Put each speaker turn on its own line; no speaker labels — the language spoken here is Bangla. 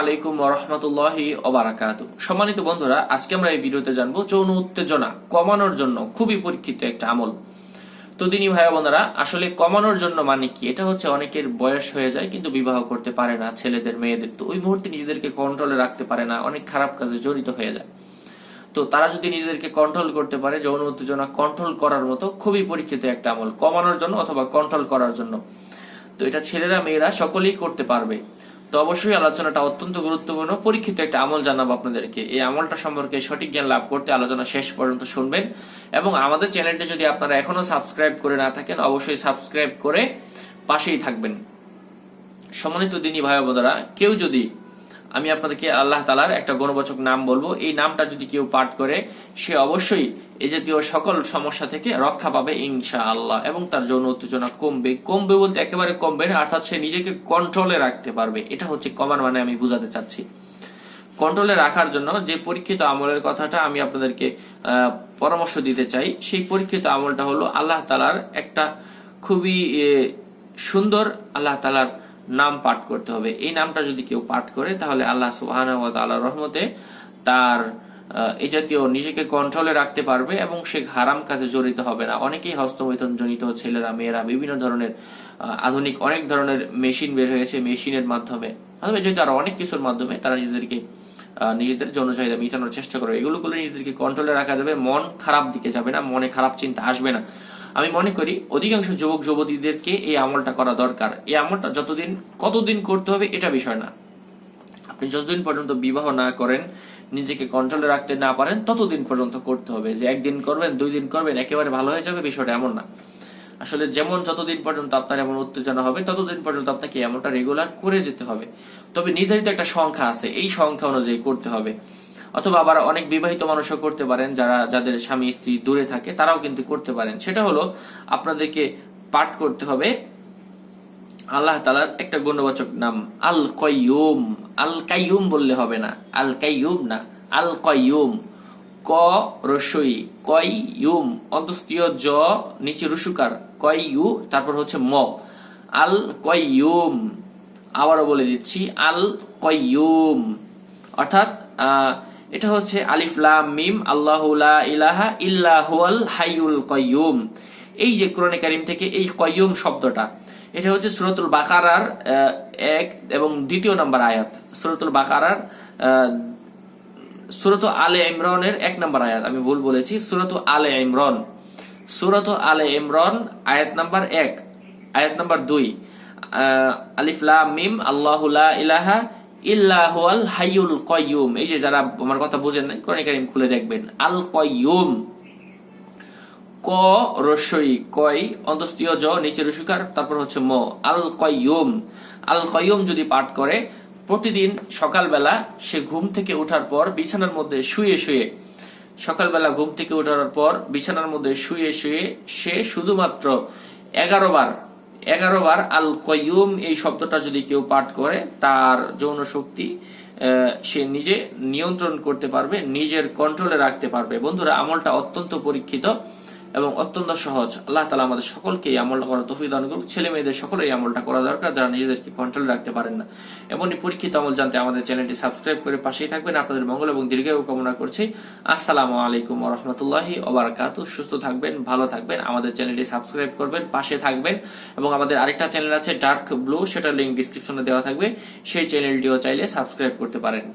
আলাইকুম ওবারাকাত সম্মানিত বন্ধুরা, আজকে আমরা এই ভিডিওতে জানব যৌন উত্তেজনা কমানোর জন্য খুবই পরীক্ষিত একটা আমল। তো ভাই বোনেরা, আসলে কমানোর জন্য মানে কি? এটা হচ্ছে অনেকের বয়স হয়ে যায় কিন্তু বিবাহ করতে পারে না, ছেলেদের, মেয়েদের। তো ওই মুহূর্তে নিজেদেরকে কন্ট্রোলে রাখতে পারে না, অনেক খারাপ কাজে জড়িত হয়ে যায়। তো তারা যদি নিজেদেরকে কন্ট্রোল করতে পারে, যৌন উত্তেজনা কন্ট্রোল করার মতো খুবই পরীক্ষিত একটা আমল। কমানোর জন্য অথবা কন্ট্রোল করার জন্য। তো এটা ছেলেরা, মেয়েরা সকলেই করতে পারবে। তো অবশ্যই আলোচনাটা অত্যন্ত গুরুত্বপূর্ণ। পরীক্ষিত একটা আমল জানাব আপনাদেরকে। এই আমলটা সম্পর্কে সঠিক জ্ঞান লাভ করতে আলোচনা শেষ পর্যন্ত শুনবেন। এবং আমাদের চ্যানেলটি যদি আপনারা এখনও সাবস্ক্রাইব করে না থাকেন, অবশ্যই সাবস্ক্রাইব করে পাশেই থাকবেন। সম্মানিত দিনী ভাই বোনেরা, কেউ যদি আমি আপনাদেরকে আল্লাহ তালার একটা গণবাচক নাম বলব। এই নামটা যদি কেউ পাঠ করে, সে অবশ্যই এই জাতীয় সকল সমস্যা থেকে রক্ষা পাবে ইনশা আল্লাহ এবং তার যৌন উত্তেজনা কমবে। কমবে বলতে একেবারে কমবে না, অর্থাৎ সে নিজেকে কন্ট্রোলে রাখতে পারবে। এটা হচ্ছে কমার মানে আমি বুঝাতে চাচ্ছি। কন্ট্রোলে রাখার জন্য যে পরীক্ষিত আমলের কথাটা আমি আপনাদেরকে পরামর্শ দিতে চাই, সেই পরীক্ষিত আমলটা হলো আল্লাহ তালার একটা খুবই সুন্দর আল্লাহ তালার নাম পাঠ করতে হবে। এই নামটা যদি কেউ পাঠ করে, তাহলে আল্লাহ সুবাহ রহমতে তার এই জাতীয় নিজেকে কন্ট্রোলে রাখতে পারবে এবং সে হারাম কাজে জড়িত হবে না। অনেকেই হস্তমৈথন জনিত ছেলেরা, মেয়েরা, বিভিন্ন ধরনের আধুনিক অনেক ধরনের মেশিন বের হয়েছে মেশিনের মাধ্যমে। অথবা যেহেতু আরও অনেক কিছুর মাধ্যমে তারা নিজেদেরকে নিজেদের যৌন চাহিদা মেটানোর চেষ্টা করবে এগুলো নিজেদেরকে কন্ট্রোলে রাখা যাবে। মন খারাপ দিকে যাবে না, মনে খারাপ চিন্তা আসবে না। আমি মনে করি অধিকাংশ যুবক যুবতীদেরকে এই আমলটা করা দরকার। এই আমলটা যতদিন, কতদিন করতে হবে এটা বিষয় না। আপনি যতদিন পর্যন্ত বিবাহ না করেন, নিজেকে কন্ট্রোলে রাখতে না পারেন, ততদিন পর্যন্ত করতে হবে। যে একদিন করবেন, দুই দিন করবেন, একেবারে ভালো হয়ে যাবে বিষয়টা এমন না। আসলে যেমন যতদিন পর্যন্ত আপনার এমন উত্তেজনা হবে, ততদিন পর্যন্ত আপনাকে এমনটা রেগুলার করে যেতে হবে। তবে নির্ধারিত একটা সংখ্যা আছে। এই সংখ্যা অনুযায়ী করতে হবে। অথবা আবার অনেক বিবাহিত মানুষও করতে পারেন যারা যাদের স্বামী স্ত্রী দূরে থাকে তারাও কিন্তু করতে পারেন। সেটা হলো আপনাদেরকে পাঠ করতে হবে আল্লাহ তালার একটা গণ্যবাচক নাম আল কয়ুম আল কাইয়ুম বললে হবে না আল কাইয়ুম না আল কয়ুম ক রসই কয়ুম অন্তস্তীয় জ নিচে রসুকার কয়ু তারপর হচ্ছে ম। আল কয়ুম আবারও বলে দিচ্ছি আল কয়ুম অর্থাৎ আহ, এটা হচ্ছে আলিফ, লাম, মিম, আল্লাহু ইলাহা ইল্লা হুয়াল হাইয়ুল কয়ুম এই যে কোরআনে কারিম থেকে এই কয়ুম শব্দটা, এটা হচ্ছে সুরতুল বাকারার এক এবং দ্বিতীয় নম্বর আয়াত। সুরতুল বাকারার সুরত আলে ইমরানের এক নম্বর আয়াত। আমি ভুল বলেছি, সুরত আলে ইমরান। সুরত আলে ইমরান, আয়াত নাম্বার এক, আয়াত নাম্বার দুই আলিফলা মিম, আল্লাহু ইলাহা ইল্লা হুয়াল হাইয়ুল কয়্যুম এই যে যারা আমার কথা নাই, কোরআন কারিম খুলে দেখবেন। আল কয়্যুম ক, রসই জ নিচে রসুকার, তারপর হচ্ছে ম। আল কয়ুম আল কয়ুম যদি পাঠ করে, প্রতিদিন সকালবেলা সে ঘুম থেকে ওঠার পর বিছানার মধ্যে শুয়ে শুয়ে, সকালবেলা ঘুম থেকে ওঠার পর বিছানার মধ্যে শুয়ে শুয়ে সে শুধুমাত্র এগারো বার এগারো বার আল কয়ুম এই শব্দটা যদি কেউ পাঠ করে, তার যৌন শক্তি সে নিজে নিয়ন্ত্রণ করতে পারবে, নিজের কন্ট্রোলে রাখতে পারবে। বন্ধুরা, আমলটা অত্যন্ত পরীক্ষিত। এবং অত্যন্ত সহজ। আল্লাহ তালা আমাদের সকলকে এই আমলটা করার তফিক দান করুক। ছেলে মেয়েদের সকলেই আমলটা করা দরকার, যারা নিজেদেরকে কন্ট্রোল রাখতে পারেন না। এমনই পরীক্ষিত আমল জানতে আমাদের চ্যানেলটি সাবস্ক্রাইব করে পাশেই থাকবেন। আপনাদের মঙ্গল এবং দীর্ঘায়ু কামনা করছি। আসসালামু আলাইকুম রহমতুল্লাহি ওবারাকাতু সুস্থ থাকবেন, ভালো থাকবেন, আমাদের চ্যানেলটি সাবস্ক্রাইব করবেন, পাশে থাকবেন। এবং আমাদের আরেকটা চ্যানেল আছে ডার্ক ব্লু সেটার লিঙ্ক ডিসক্রিপশনে দেওয়া থাকবে। সেই চ্যানেলটিও চাইলে সাবস্ক্রাইব করতে পারেন।